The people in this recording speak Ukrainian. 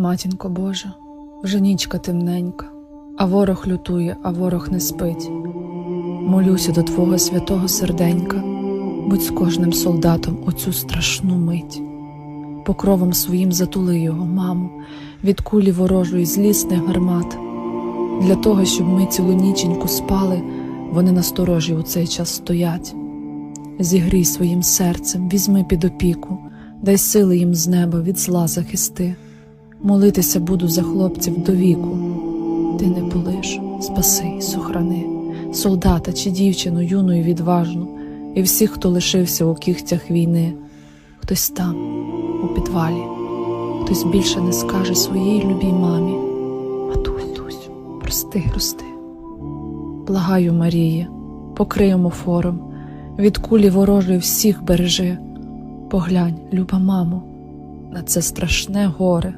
Матінко Божа, вже нічка темненька, а ворог лютує, а ворог не спить. Молюся до Твого святого серденька, будь з кожним солдатом у цю страшну мить. Покровом своїм затули його, маму, від кулі ворожої злісних гармат. Для того, щоб ми цілу ніченьку спали, вони насторожі у цей час стоять. Зігрій своїм серцем, візьми під опіку, дай сили їм з неба від зла захисти. Молитися буду за хлопців до віку. Ти не полиш, спаси сохрани, солдата чи дівчину юну і відважну, і всіх, хто лишився у кігтях війни, хтось там, у підвалі, хтось більше не скаже своїй любій мамі. Матусь, прости, прости. Благаю, Марії, покриємо фором, від кулі ворожої всіх бережи. Поглянь, люба мамо, на це страшне горе,